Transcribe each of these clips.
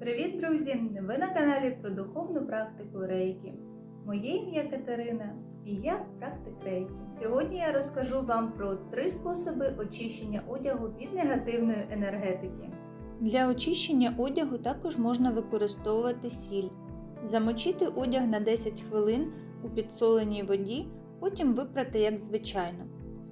Привіт, друзі! Ви на каналі про духовну практику рейки. Моє ім'я Катерина і я практик рейки. Сьогодні я розкажу вам про три способи очищення одягу від негативної енергетики. Для очищення одягу також можна використовувати сіль. Замочити одяг на 10 хвилин у підсоленій воді, потім випрати як звичайно.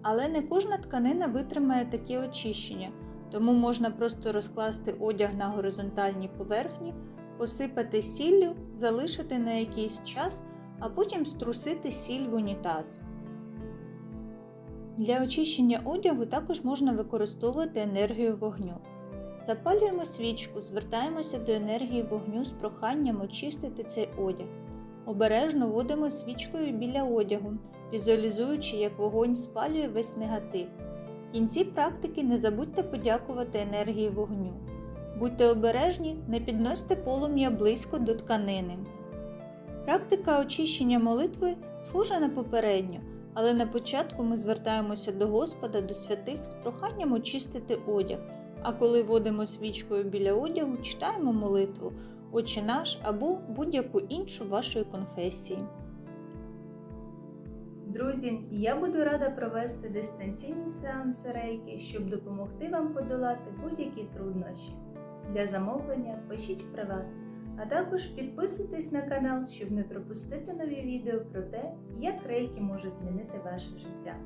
Але не кожна тканина витримає таке очищення, тому можна просто розкласти одяг на горизонтальній поверхні, посипати сіллю, залишити на якийсь час, а потім струсити сіль в унітаз. Для очищення одягу також можна використовувати енергію вогню. Запалюємо свічку, звертаємося до енергії вогню з проханням очистити цей одяг. Обережно водимо свічкою біля одягу, візуалізуючи, як вогонь спалює весь негатив. Кінці практики не забудьте подякувати енергії вогню. Будьте обережні, не підносьте полум'я близько до тканини. Практика очищення молитви схожа на попередню, але на початку ми звертаємося до Господа, до святих з проханням очистити одяг. А коли водимо свічкою біля одягу, читаємо молитву Отче наш або будь-яку іншу вашої конфесії. Друзі, я буду рада провести дистанційні сеанси рейки, щоб допомогти вам подолати будь-які труднощі. Для замовлення пишіть в приват, а також підписуйтесь на канал, щоб не пропустити нові відео про те, як рейки може змінити ваше життя.